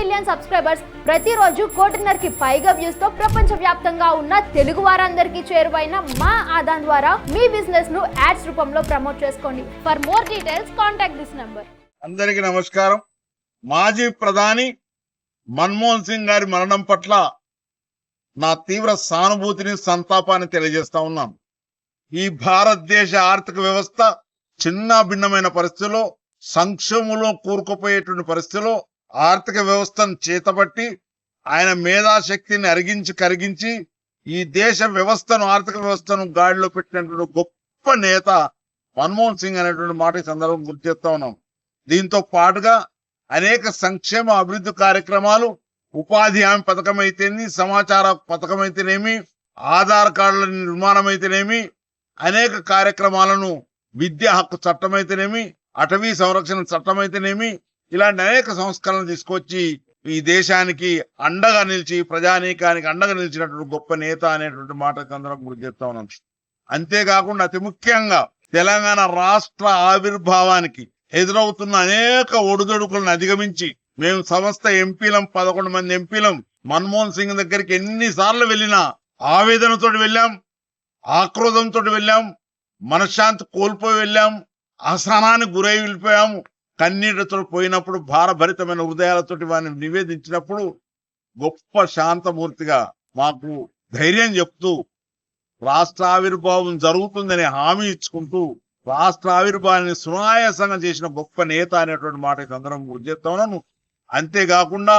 Million subscribers ప్రతిరోజు కోటిన్నరకి పైగా వ్యూస్తో ప్రపంచ వ్యాప్తంగా ఉన్న తెలుగు వారందరికీ చేరువైన మా ఆదాన్ ద్వారా మీ బిజినెస్ను యాడ్స్ రూపంలో ప్రమోట్ చేసుకోండి. For more details contact this number అందరికీ నమస్కారం. మాజీ ప్రధాని మన్మోహన్ సింగ్ గారి మరణం పట్ల నా తీవ్ర సానుభూతిని సంతాపాన్ని తెలియజేస్తా ఉన్నాను. ఈ భారతదేశ ఆర్థిక వ్యవస్థ చిన్న భిన్నమైన పరిస్థితిలో సంక్షేమంలో కూరుకుపోయేటువంటి పరిస్థితిలో ఆర్థిక వ్యవస్థను చేతబట్టి ఆయన మేధాశక్తిని అరిగించి కరిగించి ఈ దేశ వ్యవస్థను ఆర్థిక వ్యవస్థను గాడిలో పెట్టినటువంటి గొప్ప నేత మన్మోహన్ సింగ్ అనేటువంటి మాట ఈ సందర్భం గుర్తు చేస్తా ఉన్నాం. దీంతో పాటుగా అనేక సంక్షేమ అభివృద్ధి కార్యక్రమాలు ఉపాధి హామీ పథకం అయితేనేమి సమాచార పథకం అయితేనేమి ఆధార్ కార్డుల నిర్మాణం అయితేనేమి అనేక కార్యక్రమాలను విద్యా హక్కు చట్టం అయితేనేమి అటవీ సంరక్షణ చట్టం అయితేనేమి ఇలాంటి అనేక సంస్కరణలు తీసుకొచ్చి ఈ దేశానికి అండగా నిలిచి ప్రజానీకానికి అండగా నిలిచినటువంటి గొప్ప నేత అనేటువంటి మాట అందరం గుర్తు చెప్తా ఉన్నాం అంతేకాకుండా అతి ముఖ్యంగా తెలంగాణ రాష్ట్ర ఆవిర్భావానికి ఎదురవుతున్న అనేక ఒడిదొడుకులను అధిగమించి మేము సంస్థ ఎంపీలం పదకొండు మంది ఎంపీలం మన్మోహన్ సింగ్ దగ్గరికి ఎన్నిసార్లు వెళ్ళినా ఆవేదనతో వెళ్ళాం ఆక్రోధంతో వెళ్ళాం మనశ్శాంతి కోల్పోయి వెళ్ళాం అసహనానికి గురై వెళ్ళిపోయాము. కన్నీళ్ళతో పోయినప్పుడు భారభరితమైన హృదయాలతోటి వారిని నివేదించినప్పుడు గొప్ప శాంతమూర్తిగా మాకు ధైర్యం చెప్తూ రాష్ట్ర ఆవిర్భావం జరుగుతుందనే హామీ ఇచ్చుకుంటూ రాష్ట్ర ఆవిర్భావాన్ని సునాయాసంగా చేసిన గొప్ప నేత అనేటువంటి మాట అందరం గుర్తు చేస్తా ఉన్నాను. అంతేకాకుండా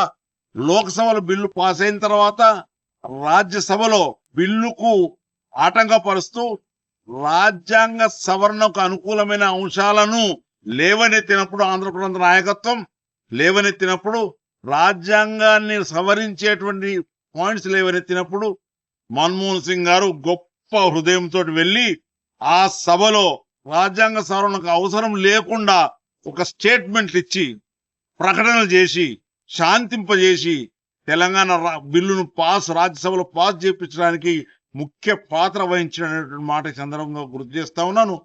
లోక్సభలో బిల్లు పాస్ అయిన తర్వాత రాజ్యసభలో బిల్లుకు ఆటంకపరుస్తూ రాజ్యాంగ సవరణకు అనుకూలమైన అంశాలను లేవనెత్తినప్పుడు ఆంధ్రప్రదేశ్ నాయకత్వం లేవనెత్తినప్పుడు రాజ్యాంగాన్ని సవరించేటువంటి పాయింట్స్ లేవనెత్తినప్పుడు మన్మోహన్ సింగ్ గారు గొప్ప హృదయంతో వెళ్ళి ఆ సభలో రాజ్యాంగ సవరణకు అవసరం లేకుండా ఒక స్టేట్మెంట్లు ఇచ్చి ప్రకటనలు చేసి శాంతింపజేసి తెలంగాణ బిల్లును పాస్ రాజ్యసభలో పాస్ చేయించడానికి ముఖ్య పాత్ర వహించినటువంటి మాట సందర్భంగా గుర్తు చేస్తా ఉన్నాను.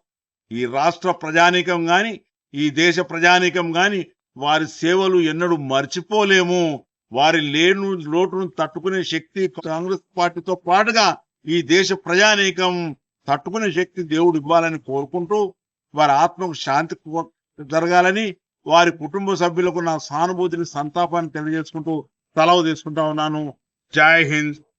ఈ రాష్ట్ర ప్రజానీకం కానీ ఈ దేశ ప్రజానీకం గాని వారి సేవలు ఎన్నడూ మర్చిపోలేము. వారి లేను లోటును తట్టుకునే శక్తి కాంగ్రెస్ పార్టీతో పాటుగా ఈ దేశ ప్రజానీకం తట్టుకునే శక్తి దేవుడు ఇవ్వాలని కోరుకుంటూ వారి ఆత్మకు శాంతి జరగాలని వారి కుటుంబ సభ్యులకు నా సానుభూతిని సంతాపాన్ని తెలియజేసుకుంటూ సెలవు తీసుకుంటా ఉన్నాను. జై హింద్.